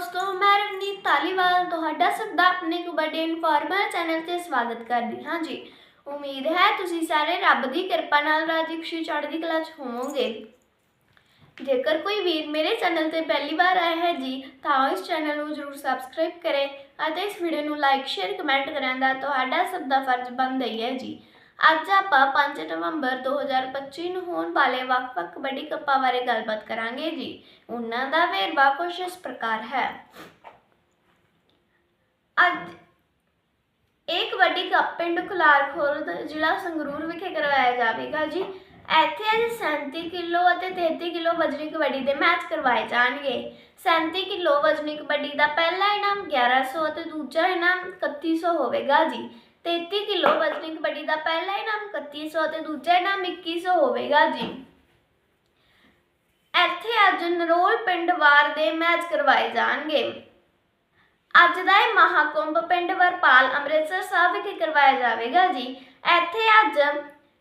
ਦੋਸਤੋ, ਮੈਂ ਰਵਨੀਤ ਧਾਲੀਵਾਲ, ਤੁਹਾਡਾ ਸਭ ਦਾ ਆਪਣੇ ਕਬੱਡੀ ਇਨਫੋਰਮਲ ਚੈਨਲ ਤੇ ਸਵਾਗਤ ਕਰਦੀ ਹਾਂ ਜੀ। ਉਮੀਦ ਹੈ ਤੁਸੀਂ ਸਾਰੇ ਰੱਬ ਦੀ ਕਿਰਪਾ ਨਾਲ ਰਾਜੀ ਖੁਸ਼ੀ ਚੜ੍ਹਦੀ ਕਲਾ 'ਚ ਹੋਵੋਗੇ। ਜੇਕਰ ਕੋਈ ਵੀਰ ਮੇਰੇ ਚੈਨਲ ਤੇ ਪਹਿਲੀ ਵਾਰ ਆਇਆ ਹੈ ਜੀ, ਤਾਂ ਇਸ ਚੈਨਲ ਨੂੰ ਜਰੂਰ ਸਬਸਕ੍ਰਾਈਬ ਕਰੇ ਅਤੇ ਇਸ ਵੀਡੀਓ ਨੂੰ ਲਾਈਕ ਸ਼ੇਅਰ ਕਮੈਂਟ ਕਰਨ ਦਾ ਤੁਹਾਡਾ ਸਭ ਦਾ ਫਰਜ਼ ਬਣਦਾ ਹੀ ਹੈ ਜੀ। ਅੱਜ ਆਪਾਂ 5 ਨਵੰਬਰ 2025 ਨੂੰ ਹੋਣ ਵਾਲੇ ਵੱਖ-ਵੱਖ ਕਬੱਡੀ ਕੱਪਾਂ ਬਾਰੇ ਗੱਲਬਾਤ ਕਰਾਂਗੇ ਜੀ। ਉਹਨਾਂ ਦਾ ਵੇਰਵਾ ਕੁਝ ਇਸ ਪ੍ਰਕਾਰ ਹੈ। ਅੱਜ ਇਹ ਕਬੱਡੀ ਕੱਪ ਪਿੰਡ ਖੁਲਾਰ ਖੁਰਦ ਜ਼ਿਲ੍ਹਾ ਸੰਗਰੂਰ ਵਿਖੇ ਕਰਵਾਇਆ ਜਾਵੇਗਾ ਜੀ। ਇੱਥੇ ਅੱਜ 37 ਕਿਲੋ ਅਤੇ 33 ਕਿਲੋ ਵਜਨੀ ਕਬੱਡੀ ਦੇ ਮੈਚ ਕਰਵਾਏ ਜਾਣਗੇ। 37 ਕਿਲੋ ਵਜਨੀ ਕਬੱਡੀ ਦਾ ਪਹਿਲਾ ਇਨਾਮ 1100 ਅਤੇ ਦੂਜਾ ਇਨਾਮ 3100 ਹੋਵੇਗਾ ਜੀ। 33 ਕਿਲੋ ਵਜਨੀ ਦਾ ਪਹਿਲਾ ਇਨਾਮ 3100 ਅਤੇ ਦੂਜਾ ਇਨਾਮ 2100 ਹੋਵੇਗਾ ਜੀ। ਇੱਥੇ ਅੱਜ ਨਰੋਲ ਪਿੰਡ ਵਾਰ ਦੇ ਮੈਚ ਕਰਵਾਏ ਜਾਣਗੇ। ਅੱਜ ਦਾ ਇਹ ਮਹਾਕੁੰਭ ਪਿੰਡ ਵਰਪਾਲ ਅੰਮ੍ਰਿਤਸਰ ਸਾਹਿਬ ਵਿਖੇ ਕਰਵਾਇਆ ਜਾਵੇਗਾ ਜੀ। ਇੱਥੇ ਅੱਜ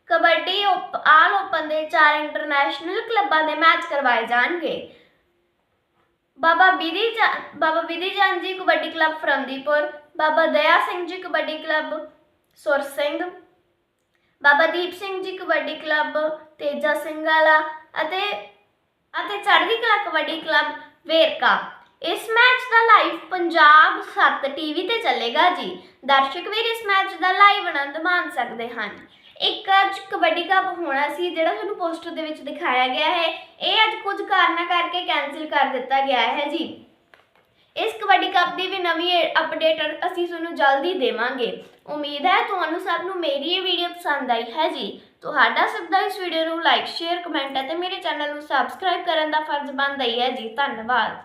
ਕਬੱਡੀ ਓਪ- ਆਲ ਓਪਨ ਦੇ ਚਾਰ ਇੰਟਰਨੈਸ਼ਨਲ ਕਲੱਬਾਂ ਦੇ ਮੈਚ ਕਰਵਾਏ ਜਾਣਗੇ। ਬਾਬਾ ਬਿਧੀ ਚਾ- ਬਾਬਾ ਬਿਧੀ ਚੰਦ ਜੀ ਕਬੱਡੀ ਕਲੱਬ ਫਰੰਦੀਪੁਰ, ਬਾਬਾ ਦਇਆ ਸਿੰਘ ਜੀ ਕਬੱਡੀ ਕਲੱਬ ਸੁਰ ਸਿੰਘ ਬਾਬਾ ਦੀਪ ਸਿੰਘ ਜੀ ਕਬੱਡੀ ਕਲੱਬ, ਤੇਜਾ ਸਿੰਘ ਵਾਲਾ ਅਤੇ ਅਤੇ ਚੜ੍ਹਦੀ ਕਲਾ ਕਬੱਡੀ ਕਲੱਬ ਵੇਰਕਾ। ਇਸ ਮੈਚ ਦਾ ਲਾਈਵ ਪੰਜਾਬ 7 ਟੀਵੀ ਤੇ ਚੱਲੇਗਾ ਜੀ। ਦਰਸ਼ਕ ਵੀਰ ਇਸ ਮੈਚ ਦਾ ਲਾਈਵ ਆਨੰਦ ਮਾਣ ਸਕਦੇ ਹਨ। ਇੱਕ ਅੱਜ ਕਬੱਡੀ ਕੱਪ ਹੋਣਾ ਸੀ, ਜਿਹੜਾ ਤੁਹਾਨੂੰ ਪੋਸਟਰ ਦੇ ਵਿੱਚ ਦਿਖਾਇਆ ਗਿਆ ਹੈ। ਇਹ ਅੱਜ ਕੁਝ ਕਾਰਨਾਂ ਕਰਕੇ ਕੈਨਸਲ ਕਰ ਦਿੱਤਾ ਗਿਆ ਹੈ ਜੀ। ਇਸ ਕਬੱਡੀ ਕੱਪ ਦੀ ਵੀ ਨਵੀਂ ਅਪਡੇਟ ਅਸੀਂ ਤੁਹਾਨੂੰ ਜਲਦੀ ਦੇਵਾਂਗੇ। ਉਮੀਦ ਹੈ ਤੁਹਾਨੂੰ ਸਭ ਨੂੰ ਮੇਰੀ ਇਹ ਵੀਡੀਓ ਪਸੰਦ ਆਈ ਹੈ ਜੀ ਤੁਹਾਡਾ ਸਭ ਦਾ ਇਸ ਵੀਡੀਓ ਨੂੰ ਲਾਈਕ ਸ਼ੇਅਰ ਕਮੈਂਟ ਅਤੇ ਮੇਰੇ ਚੈਨਲ ਨੂੰ ਸਬਸਕ੍ਰਾਈਬ ਕਰਨ ਦਾ ਫਰਜ਼ ਬਣਦਾ ਹੀ ਹੈ ਜੀ। ਧੰਨਵਾਦ।